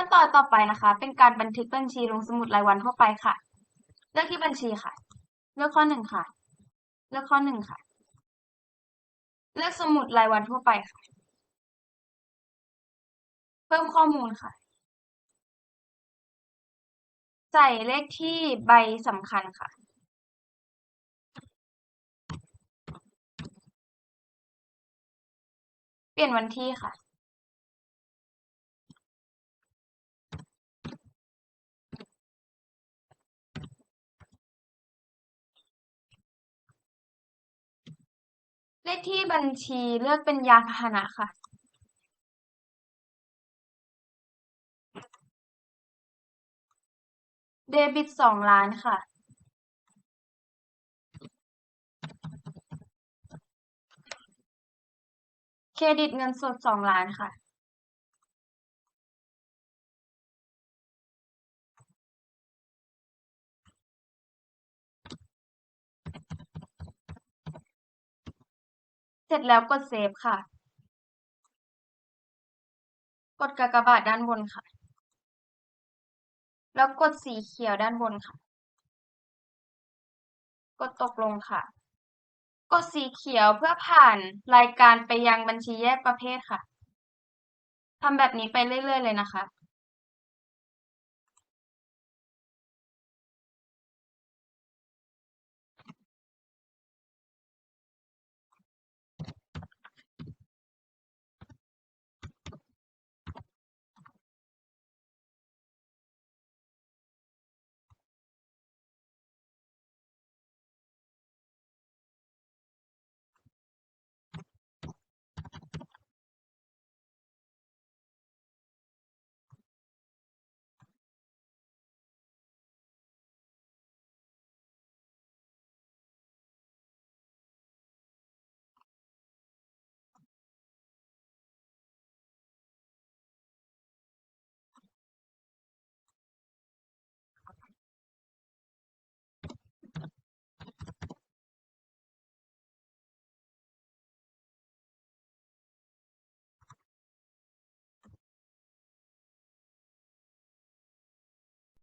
ขั้นตอนต่อไปนะคะ เป็นการบันทึกบัญชีลงสมุดรายวันทั่วไปค่ะ เลือกที่บัญชีค่ะ เลือกข้อหนึ่งค่ะ เลือกข้อหนึ่งค่ะ เลือกสมุดรายวันทั่วไปค่ะ เพิ่มข้อมูลค่ะ ใส่เลขที่ใบสำคัญค่ะเปลี่ยนวันที่ค่ะ เลขที่บัญชีเลือกเป็นยานพาหนะค่ะเดบิตสองล้านค่ะ เครดิตเงินสดสองล้านค่ะ เสร็จแล้วกดเซฟค่ะ กดกากบาทด้านบนค่ะ แล้วกดสีเขียวด้านบนค่ะ กดตกลงค่ะ กดสีเขียวเพื่อผ่านรายการไปยังบัญชีแยกประเภทค่ะทำแบบนี้ไปเรื่อย ๆ เลยนะคะ